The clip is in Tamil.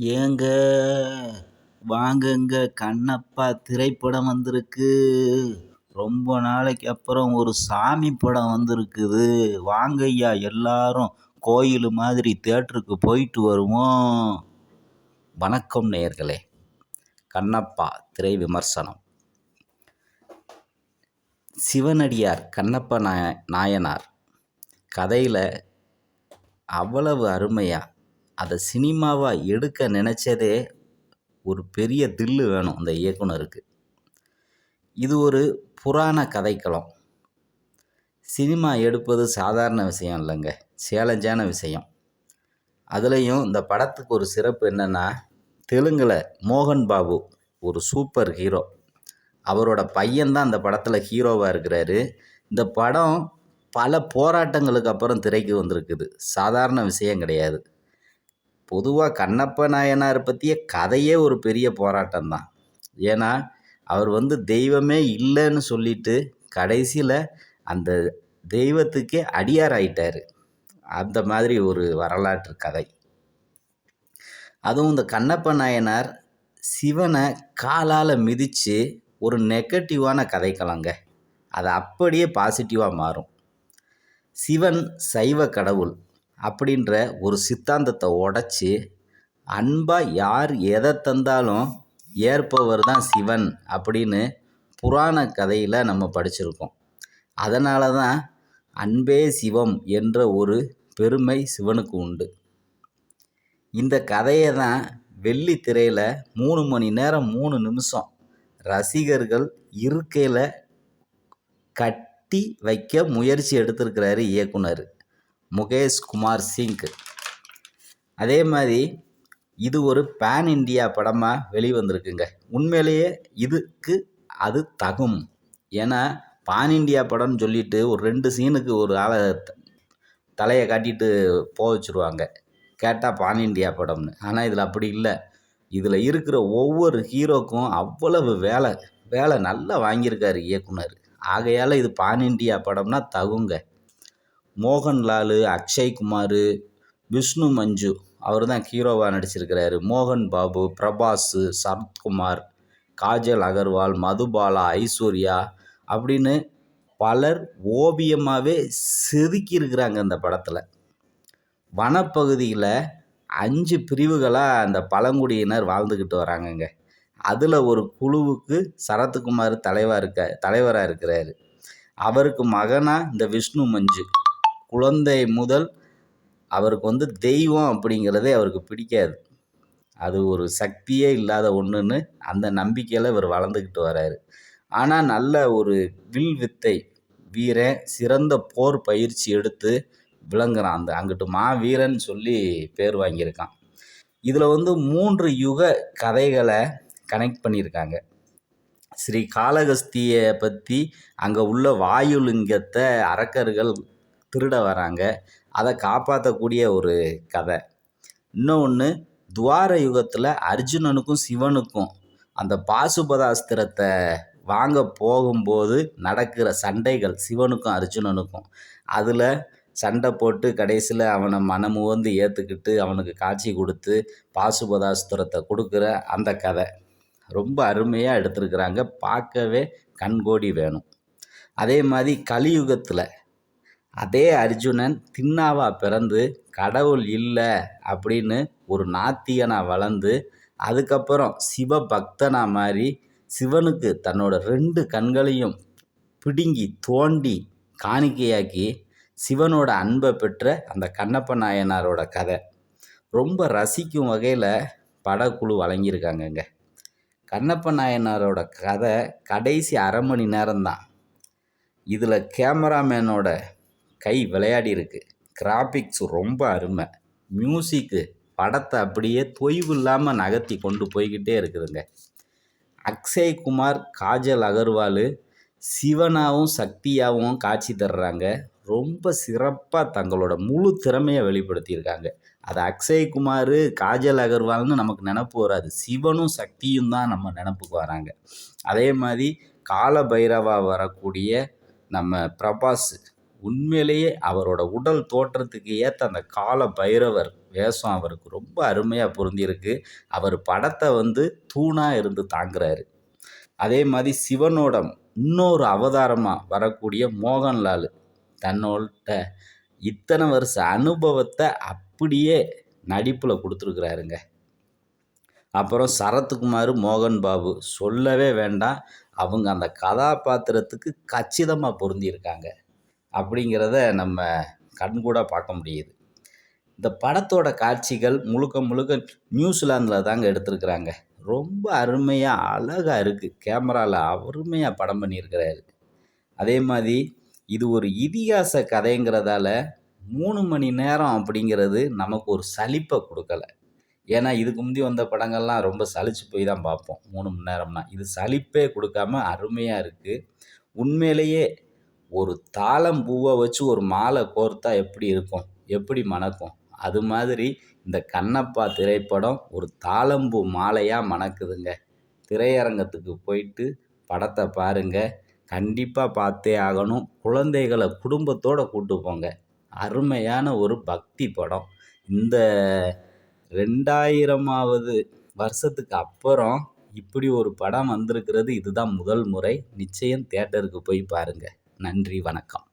ஏங்க வாங்கங்க கண்ணப்பா திரைப்படம் வந்திருக்கு. ரொம்ப நாளைக்கு அப்புறம் ஒரு சாமி படம் வந்திருக்குது. வாங்க ஐயா எல்லாரும் கோயில் மாதிரி தேட்டருக்கு போயிட்டு வருவோம். வணக்கம் நேயர்களே கண்ணப்பா திரை விமர்சனம். சிவனடியார் கண்ணப்ப நாய நாயனார் கதையில் அவ்வளவு அருமையாக அதை சினிமாவாக எடுக்க நினச்சதே ஒரு பெரிய தில்லு வேணும் அந்த இயக்குனருக்கு. இது ஒரு புராண கதைக்களம். சினிமா எடுப்பது சாதாரண விஷயம் இல்லைங்க. சேலஞ்சான விஷயம். அதுலேயும் இந்த படத்துக்கு ஒரு சிறப்பு என்னென்னா தெலுங்கில் மோகன் பாபு ஒரு சூப்பர் ஹீரோ. அவரோட பையன்தான் அந்த படத்தில் ஹீரோவாக இருக்கிறாரு. இந்த படம் பல போராட்டங்களுக்கு அப்புறம் திரைக்கு வந்திருக்குது. சாதாரண விஷயம் கிடையாது. பொதுவாக கண்ணப்ப நாயனார் பற்றிய கதையே ஒரு பெரிய போராட்டம் தான் ஏன்னா அவர் வந்து தெய்வமே இல்லைன்னு சொல்லிட்டு கடைசியில் அந்த தெய்வத்துக்கே அடியார் ஆயிட்டார். அந்த மாதிரி ஒரு வரலாற்று கதை. அதுவும் இந்த கண்ணப்ப நாயனார் சிவனை காலால் மிதித்து ஒரு நெகட்டிவான கதைக்கலங்க. அது அப்படியே பாசிட்டிவாக மாறும். சிவன் சைவ கடவுள். அப்படின்ற ஒரு சித்தாந்தத்தை உடச்சி அன்பாக யார் எதை தந்தாலும் ஏற்பவர் தான் சிவன் அப்படின்னு புராண கதையில் நம்ம படிச்சிருக்கோம். அதனால தான் அன்பே சிவம் என்ற ஒரு பெருமை சிவனுக்கு உண்டு. இந்த கதையை தான் வெள்ளி திரையில் மூணு மணி நேரம் மூணு நிமிஷம் ரசிகர்கள் இருக்கையில் கட்டி வைக்க முயற்சி எடுத்திருக்கிறாரு இயக்குனர். முகேஷ் குமார் சிங் அதே மாதிரி இது ஒரு பேன் இண்டியா படமாக வெளிவந்திருக்குங்க. உண்மையிலேயே இதுக்கு அது தகும். ஏன்னா பான் இண்டியா படம்னு சொல்லிட்டு ஒரு ரெண்டு சீனுக்கு ஒரு ஆளை தலையை காட்டிட்டு போக வச்சுருவாங்க. கேட்டால் பான் இண்டியா படம்னு. ஆனால் இதில் அப்படி இல்லை. இதில் இருக்கிற ஒவ்வொரு ஹீரோக்கும் அவ்வளவு வேலை வேலை நல்லா வாங்கியிருக்காரு இயக்குனர். ஆகையால் இது பான் இண்டியா படம்னா தகுங்க. மோகன்லால் அக்ஷய்குமார் விஷ்ணு மஞ்சு அவர் தான் ஹீரோவாக நடிச்சிருக்கிறாரு. மோகன் பாபு பிரபாஸ் சரத்குமார் காஜல் அகர்வால் மதுபாலா ஐஸ்வர்யா அப்படின்னு பலர் ஓவியமாகவே செதுக்கியிருக்கிறாங்க அந்த படத்தில். வனப்பகுதியில் அஞ்சு பிரிவுகளாக அந்த பழங்குடியினர் வாழ்ந்துக்கிட்டு வராங்கங்க. அதில் ஒரு குழுவுக்கு சரத்குமார் தலைவாக இருக்க தலைவராக இருக்கிறாரு. அவருக்கு மகனாக இந்த விஷ்ணு மஞ்சு. குழந்தை முதல் அவருக்கு வந்து தெய்வம் அப்படிங்கிறதே அவருக்கு பிடிக்காது. அது ஒரு சக்தியே இல்லாத ஒன்றுன்னு அந்த நம்பிக்கையில் இவர் வளர்ந்துக்கிட்டு வராரு. ஆனால் நல்ல ஒரு வில் வித்தை வீரன் சிறந்த போர் பயிற்சி எடுத்து விளங்குறான். அந்த அங்கிட்டு மா வீரன் சொல்லி பேர் வாங்கியிருக்கான். இதில் வந்து மூன்று யுக கதைகளை கனெக்ட் பண்ணியிருக்காங்க. ஸ்ரீ காளகஸ்தியை பற்றி அங்கே உள்ள வாயுலிங்கத்தை அரக்கர்கள் திருட வராங்க. அதை காப்பாற்றக்கூடிய ஒரு கதை. இன்னொன்று துவார யுகத்தில் அர்ஜுனனுக்கும் சிவனுக்கும் அந்த பாசுபதாஸ்திரத்தை வாங்க போகும்போது நடக்கிற சண்டைகள் சிவனுக்கும் அர்ஜுனனுக்கும். அதில் சண்டை போட்டு கடைசியில் அவனை மனமுவந்து ஏற்றுக்கிட்டு அவனுக்கு காட்சி கொடுத்து பாசுபதாஸ்திரத்தை கொடுக்குற அந்த கதை. ரொம்ப அருமையாக எடுத்திருக்கிறாங்க. பார்க்கவே கண்கோடி வேணும். அதே மாதிரி கலியுகத்தில் அதே அர்ஜுனன் திண்ணாவாக பிறந்து கடவுள் இல்லை அப்படின்னு ஒரு நாத்திகனாக வளர்ந்து அதுக்கப்புறம் சிவ பக்தனாக மாறி சிவனுக்கு தன்னோட ரெண்டு கண்களையும் பிடுங்கி தோண்டி காணிக்கையாக்கி சிவனோட அன்பை பெற்ற அந்த கண்ணப்ப நாயனாரோட கதை. ரொம்ப ரசிக்கும் வகையில் படக்குழு வழங்கியிருக்காங்கங்க. கண்ணப்ப நாயனாரோட கதை கடைசி அரை மணி நேரம்தான். இதில் கேமராமேனோட கை விளையாடி இருக்கு. கிராஃபிக்ஸ் ரொம்ப அருமை. மியூசிக்கு படத்தை அப்படியே தொய்வு இல்லாமல் நகர்த்தி கொண்டு போய்கிட்டே இருக்குதுங்க. அக்ஷய் குமார் காஜல் அகர்வால் சிவனாகவும் சக்தியாகவும் காட்சி தர்றாங்க. ரொம்ப சிறப்பாக தங்களோட முழு திறமையை வெளிப்படுத்தியிருக்காங்க அது அக்ஷய்குமார் காஜல் அகர்வால்னு நமக்கு நினப்பு வராது. சிவனும் சக்தியும் தான் நம்ம நினப்புக்கு வராங்க. அதே மாதிரி கால பைரவா வரக்கூடிய நம்ம பிரபாஸ் உண்மையிலேயே அவரோட உடல் தோற்றத்துக்கு ஏற்ற அந்த கால பைரவர் வேஷம் அவருக்கு ரொம்ப அருமையாக பொருந்தியிருக்கு. அவர் படத்தை வந்து தூணாக இருந்து தாங்குறாரு. அதே மாதிரி சிவனோட இன்னொரு அவதாரமாக வரக்கூடிய மோகன்லால் தன்னோட இத்தனை வருஷ அனுபவத்தை அப்படியே நடிப்பில் கொடுத்துருக்குறாருங்க. அப்புறம் சரத்குமார் மோகன் பாபு சொல்லவே வேண்டாம். அவங்க அந்த கதாபாத்திரத்துக்கு கச்சிதமாக பொருந்தியிருக்காங்க. அப்படிங்கிறத நம்ம கண்கூட பார்க்க முடியுது. இந்த படத்தோட காட்சிகள் முழுக்க முழுக்க நியூசிலாந்தில் தாங்க எடுத்திருக்கிறாங்க. ரொம்ப அருமையாக அழகாக இருக்குது கேமராவில் அருமையாக படம் பண்ணியிருக்கிறாரு. அதே மாதிரி இது ஒரு இதிகாச கதைங்கிறதால மூணு மணி நேரம் அப்படிங்கிறது நமக்கு ஒரு சலிப்பை கொடுக்கல. ஏன்னா இதுக்கு முந்தி வந்த படங்கள்லாம் ரொம்ப சலிச்சு போய் தான் பார்ப்போம். மூணு மணி நேரம்னா. இது சலிப்பே கொடுக்காம அருமையாக இருக்குது உண்மையிலேயே ஒரு தாளம் பூவை வச்சு ஒரு மாலை கோர்த்தா எப்படி இருக்கும்? எப்படி மணக்கும்? அது மாதிரி இந்த கண்ணப்பா திரைப்படம் ஒரு தாளம்பூ மாலையாக மணக்குதுங்க. திரையரங்கத்துக்கு போயிட்டு படத்தை பாருங்கள் கண்டிப்பாக பார்த்தே ஆகணும். குழந்தைகளை குடும்பத்தோடு கூட்டு போங்க. அருமையான ஒரு பக்தி படம். இந்த ரெண்டாயிரமாவது வருஷத்துக்கு அப்புறம் இப்படி ஒரு படம் வந்திருக்கிறது. இதுதான் முதல் முறை. நிச்சயம் தேட்டருக்கு போய் பாருங்கள் நன்றி வணக்கம்.